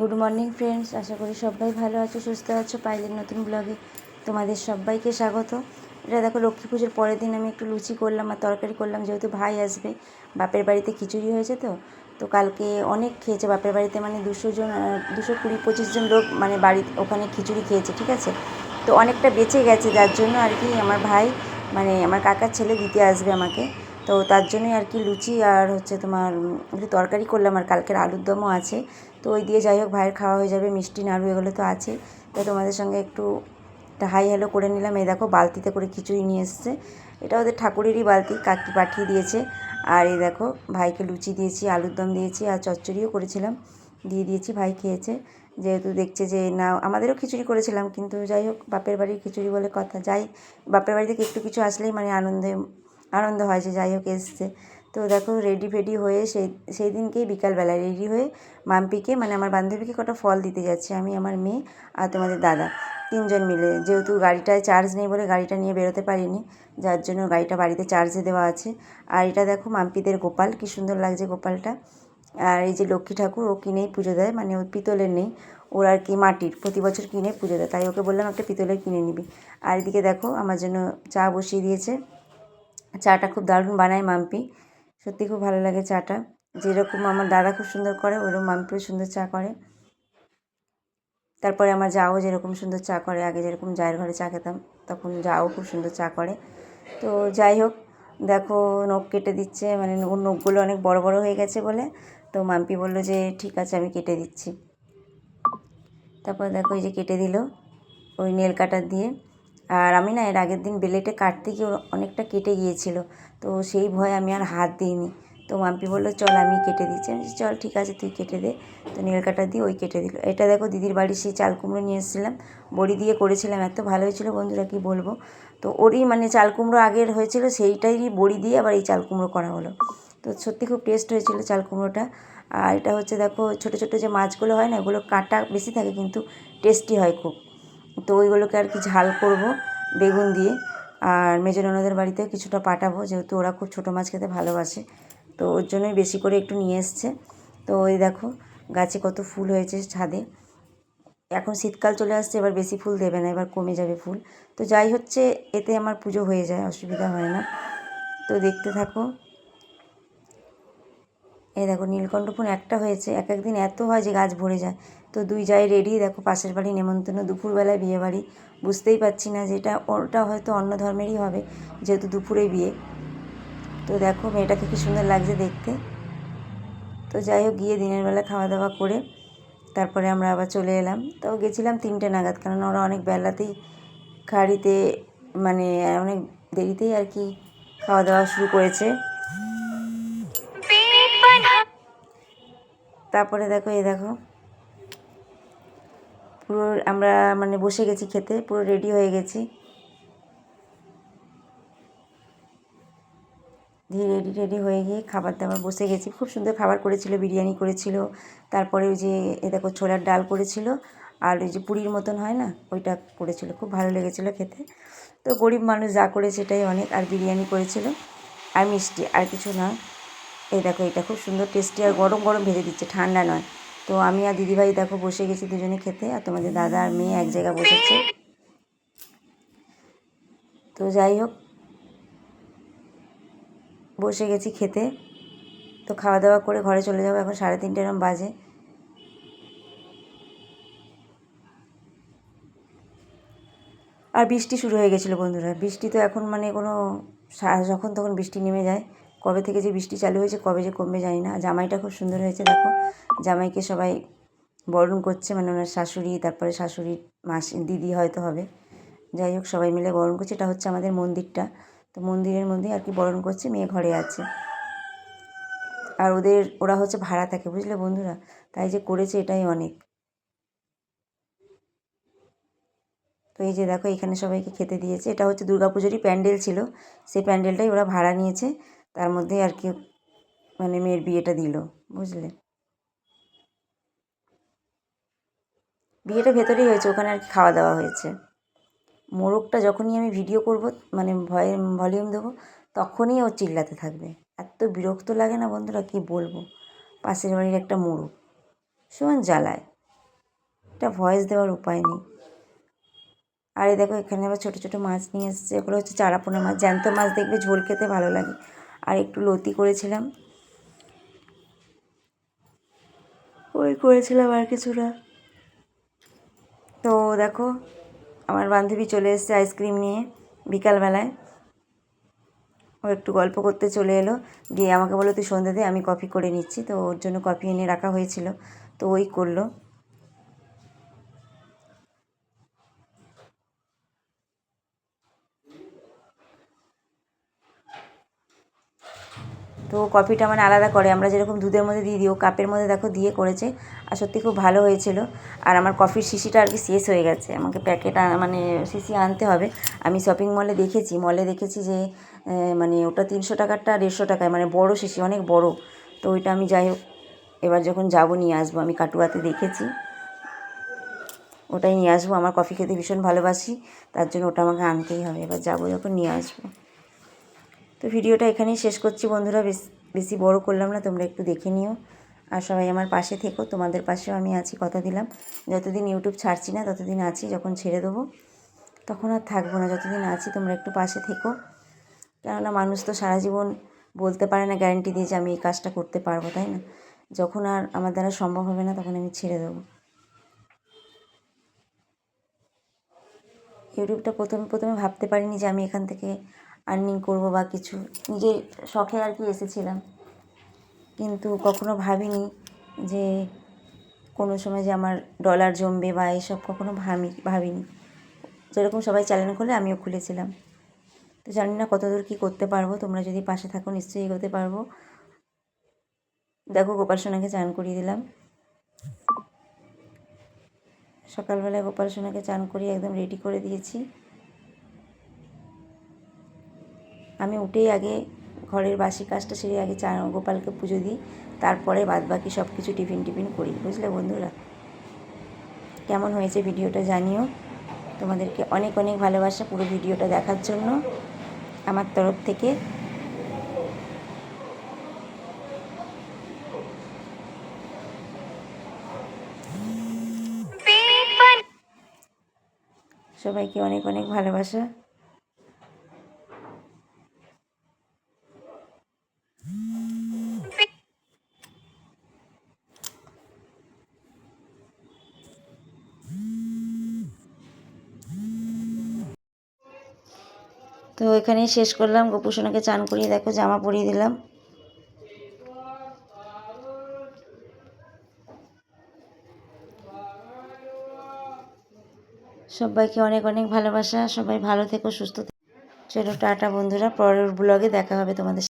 Good morning friends আশা করি সবাই ভালো আছো, সুস্থ আছো। পাইলের নতুন ব্লগে তোমাদের সবাইকে স্বাগত। এটা দেখো, লক্ষ্মী পুজোর পরের দিন আমি একটু লুচি করলাম আর তরকারি করলাম। যেহেতু ভাই আসবে, বাপের বাড়িতে খিচুড়ি হয়েছে তো। তো কালকে অনেক খেয়েছে বাপের বাড়িতে মানে দুশো জন দুশো কুড়ি পঁচিশ জন লোক মানে বাড়ি ওখানে খিচুড়ি খেয়েছে, ঠিক আছে? তো অনেকটা বেঁচে গেছে যার জন্য আর কি আমার ভাই মানে আমার কাকার ছেলে দিতে আসবে আমাকে। তো তার জন্যই আর কি লুচি আর হচ্ছে তোমার একটু তরকারি করলাম আর কালকের আলুর দমও আছে। তো ওই দিয়ে যাই হোক, ভাইয়ের খাওয়া হয়ে যাবে, মিষ্টি, নাড়ু এগুলো তো আছে। তো তোমাদের সঙ্গে একটু একটা হাই হ্যালো করে নিলাম। এই দেখো, বালতিতে করে খিচুড়ি নিয়ে এসছে। এটা ওদের ঠাকুরেরই বালতি, কাকি পাঠিয়ে দিয়েছে। আর এই দেখো, ভাইকে লুচি দিয়েছি, আলুর দম দিয়েছি আর চচ্চড়িও করেছিলাম। দিয়ে দিয়েছি, ভাই খেয়েছে। যেহেতু দেখছে যে না, আমাদেরও খিচুড়ি করেছিলাম, কিন্তু যাই হোক, বাপের বাড়ির খিচুড়ি বলে কথা। যাই, বাপের বাড়ি থেকে একটু কিছু আসলেই মানে আনন্দে, আনন্দ হয় যে যাই হোক, এসছে। তো দেখো রেডি ফেডি হয়ে সেই সেই দিনকেই বিকালবেলায় রেডি হয়ে মাম্পিকে মানে আমার বান্ধবীকে কটা ফল দিতে যাচ্ছি, আমি, আমার মেয়ে আর তোমাদের দাদা তিনজন মিলে। যেহেতু গাড়িটায় চার্জ নেই বলে গাড়িটা নিয়ে বেরোতে পারিনি, যার জন্য গাড়িটা বাড়িতে চার্জে দেওয়া আছে। আর এটা দেখো মাম্পিদের গোপাল, কি সুন্দর লাগছে গোপালটা। আর এই যে লক্ষ্মী ঠাকুর, ও কিনেই পুজো দেয় মানে ওই পিতলের নেই, ওর আর কি মাটির, প্রতি বছর কিনে পুজো দেয়, তাই ওকে বললাম একটা পিতলের কিনে নিবি। আর এদিকে দেখো আমার জন্য চা বসিয়ে দিয়েছে, চাটা খুব দারুণ বানায় মাম্পি। সত্যি খুব ভালো লাগে চাটা। যেরকম আমার দাদা খুব সুন্দর করে, ওরকম মাম্পিও সুন্দর চা করে। তারপরে আমার যাও যেরকম সুন্দর চা করে, আগে যেরকম জায়ের ঘরে চা খেতাম, তখন যাও খুব সুন্দর চা করে। তো যাই হোক, দেখো নখ কেটে দিচ্ছে মানে ওর নখগুলো অনেক বড় বড় হয়ে গেছে বলে। তো মাম্পি বলল যে, ঠিক আছে, আমি কেটে দিচ্ছি। তারপর দেখো এই যে কেটে দিল, ওই নেল কাটার দিয়ে। আর আমি না এর আগের দিন বেলেটে কাটতে গিয়ে অনেকটা কেটে গিয়েছিল। তো সেই ভয়ে আমি আর হাত দিইনি। তো মাম্পি বলল, চল আমি কেটে দিচ্ছি। আমি চল ঠিক আছে, তুই কেটে দে। তো নীল কাটা দিয়ে ওই কেটে দিল। এটা দেখো দিদির বাড়ির সেই চাল কুমড়ো নিয়ে এসেছিলাম। বড়ি দিয়ে করেছিলাম, এত ভালো হয়েছিল বন্ধুরা, কি বলব? তো ওরই মানে চাল কুমড়ো আগের হয়েছিল সেইটাই বড়ি দিয়ে আবার এই চাল কুমড়ো করা হলো। তো সত্যি খুব টেস্ট হয়েছিল চাল কুমড়োটা। আর এটা হচ্ছে দেখো, ছোটো ছোটো যে মাছগুলো হয় না, এগুলো কাঁটা বেশি থাকে, কিন্তু টেস্টি হয় খুব। তো ওইগুলোকে আর কি ঝাল করব বেগুন দিয়ে। আর মেজো ননদের বাড়িতেও কিছুটা পাঠাবো, যেহেতু ওরা খুব ছোটো মাছ খেতে ভালোবাসে। তো ওর জন্যই বেশি করে একটু নিয়ে এসছে। তো ওই দেখো, গাছে কত ফুল হয়েছে ছাদে। এখন শীতকাল চলে আসছে, এবার বেশি ফুল দেবে না, এবার কমে যাবে ফুল। তো যাই হচ্ছে, এতে আমার পুজো হয়ে যায়, অসুবিধা হয় না। তো দেখতে থাকো। এই দেখো নীলকণ্ঠ ফুল একটা হয়েছে। এক একদিন এত হয় যে গাছ ভরে যায়। তো দুই যাই রেডি দেখো পাশের বাড়ি নেমন্তন্ন, দুপুরবেলায় বিয়ে বাড়ি বুঝতেই পারছি না যে এটা ওটা হয়তো অন্য ধর্মেরই হবে, যেহেতু দুপুরে বিয়ে। তো দেখো মেয়েটাকে কি সুন্দর লাগছে দেখতে। তো যাই হোক, গিয়ে দিনের বেলা খাওয়া দাওয়া করে তারপরে আমরা আবার চলে এলাম। তো গেছিলাম তিনটে নাগাদ, কারণ ওরা অনেক বেলাতেই খাড়িতে মানে অনেক দেরিতেই আর কি খাওয়া দাওয়া শুরু করেছে। তারপরে দেখো, এই দেখো। পুরো আমরা মানে বসে গেছি খেতে, পুরো রেডি হয়ে গেছি। দিয়ে রেডি রেডি হয়ে গিয়ে খাবার দাবার বসে গেছি। খুব সুন্দর খাবার করেছিল, বিরিয়ানি করেছিল। তারপরে ওই যে, এ দেখো ছোলার ডাল করেছিল। আর ওই যে পুরীর মতন হয় না, ওইটা করেছিল। খুব ভালো লেগেছিলো খেতে। তো গরিব মানুষ যা করে সেটাই অনেক। আর বিরিয়ানি করেছিল। আর মিষ্টি, আর কিছু না। এই দেখো, এটা খুব সুন্দর টেস্টি আর গরম গরম ভেজে দিচ্ছে। ঠান্ডা নয়। তো আমি আর দিদিভাই দেখো বসে গেছি দুজনে খেতে, আর তোমাদের দাদা আর মেয়ে এক জায়গায় বসেছে। তো যাই হোক, বসে গেছি খেতে। তো খাওয়া দাওয়া করে ঘরে চলে যাব, এখন সাড়ে তিনটে এরম বাজে। আর বৃষ্টি শুরু হয়ে গেছিল বন্ধুরা। বৃষ্টি তো এখন মানে কোনো যখন তখন বৃষ্টি নেমে যায়। কবে থেকে যে বৃষ্টি চালু হয়েছে, কবে যে কমবে জানি না। জামাইটা খুব সুন্দর হয়েছে, দেখো। জামাইকে সবাই বরণ করছে মানে ওনার শাশুড়ি, তারপরে শাশুড়ির মাসি, দিদি হয়তো হবে। যাই হোক, সবাই মিলে বরণ করছে। এটা হচ্ছে আমাদের মন্দিরটা। তো মন্দিরের মধ্যে আর কি বরণ করছে, মেয়ে ঘরে আছে। আর ওদের, ওরা হচ্ছে ভাড়া থাকে, বুঝলে বন্ধুরা? তাই যে করেছে এটাই অনেক। তো এই যে দেখো, এখানে সবাইকে খেতে দিয়েছে। এটা হচ্ছে দুর্গাপুজোরই প্যান্ডেল ছিল। সেই প্যান্ডেলটাই ওরা ভাড়া নিয়েছে। তার মধ্যে আর কি মানে মেয়ের বিয়েটা দিল, বুঝলে? বিয়েটা ভেতরেই হয়েছে, ওখানে আর কি খাওয়া দাওয়া হয়েছে। মোরগটা যখনই আমি ভিডিও করব মানে ভয়ে ভলিউম দেবো, তখনই ও চিল্লাতে থাকবে। এত বিরক্ত লাগে না বন্ধুরা, কি বলব? পাশের বাড়ির একটা মোরগ ভীষণ জ্বালায়। এটা ভয়েস দেওয়ার উপায় নেই। আর এই দেখো, এখানে আবার ছোটো ছোটো মাছ নিয়ে এসেছে এগুলো হচ্ছে চারাপোনা মাছ, জ্যান্ত মাছ দেখবে ঝোল খেতে ভালো লাগে। আর একটু লতি করেছিলাম। ওই করেছিলাম আর কিছুটা। তো দেখো, আমার বান্ধবী চলে এসেছে আইসক্রিম নিয়ে বিকালবেলায়। ও একটু গল্প করতে চলে এলো। দিয়ে আমাকে বলো তুই সন্ধ্যে দে আমি কফি করে নিচ্ছি। তো ওর জন্য কফি এনে রাখা হয়েছিল। তো ওই করল। তো কফিটা মানে আলাদা করে। আমরা যেরকম দুধের মধ্যে দিয়ে দিই, ও কাপের মধ্যে দেখো দিয়ে করেছে। আর সত্যি খুব ভালো হয়েছিল। আর আমার কফির শিশিটা আর কি শেষ হয়ে গেছে। আমাকে প্যাকেট মানে শিশি আনতে হবে। আমি শপিং মলে দেখেছি। মলে দেখেছি যে মানে ওটা তিনশো টাকারটা, দেড়শো টাকায়। মানে বড় শিশি, অনেক বড়। তো ওইটা আমি যাই হোক, এবার যখন যাব নিয়ে আসব। আমি কাটুয়াতে দেখেছি। ওটাই নিয়ে আসব। আমার কফি খেতে ভীষণ ভালোবাসি। তার জন্য ওটা আমাকে আনতেই হবে। এবার যাব যখন নিয়ে আসব। তো ভিডিওটা এখানেই শেষ করছি, বন্ধুরা। বেশ বড় করলাম না, তোমরা একটু দেখে নিও। আর সবাই আমার পাশে থেকো, তোমাদের পাশেও আমি আছি, কথা দিলাম। যতদিন ইউটিউব ছাড়ছি না, ততদিন আছি, যখন ছেড়ে দেবো, তখন আর থাকব না। যতদিন আছি, তোমরা একটু পাশে থেকো। কেননা মানুষ তো সারা জীবন বলতে পারে না গ্যারান্টি দিয়ে যে আমি এই কাজটা করতে পারব, তাই না? যখন আর আমার দ্বারা সম্ভব হবে না, তখন আমি ছেড়ে দেবো। ইউটিউবটা প্রথমে প্রথমে ভাবতে পারিনি যে আমি এখান থেকে আর্নিং করব বা কিছু। নিজের শখে আর কি এসেছিলাম। কিন্তু কখনো ভাবিনি যে কোনো সময় যে আমার ডলার জমবে বা এইসব কখনো ভাবি ভাবিনি। যেরকম সবাই চ্যানেল খুলে, আমিও খুলেছিলাম। তো জানি না কতদূর কী করতে পারব, তোমরা যদি পাশে থাকো নিশ্চয়ই এগোতে পারব। দেখো গোপাল সোনাকে চান করিয়ে দিলাম। সকালবেলায় গোপাল সোনাকে চান করিয়ে একদম রেডি করে দিয়েছি। আমি উঠেই আগে ঘরের বাসি কাজটা সেরে আগে চা গোপালকে পুজো দিই। তারপরে বাদ বাকি সব কিছু টিফিন টিফিন করি। বুঝলে বন্ধুরা? কেমন হয়েছে ভিডিওটা জানিও। তোমাদেরকে অনেক অনেক ভালোবাসা পুরো ভিডিওটা দেখার জন্য আমার তরফ থেকে। সবাইকে অনেক অনেক ভালোবাসা। তো এখানেই শেষ করলাম। গোপুসোনাকে চান করিয়ে দেখো, জামা পরিয়ে দিলাম। সবাইকে অনেক অনেক ভালোবাসা। সবাই ভালো থেকো, সুস্থ থেকো। চলো, টাটা বন্ধুরা। পরের ব্লগে দেখা হবে তোমাদের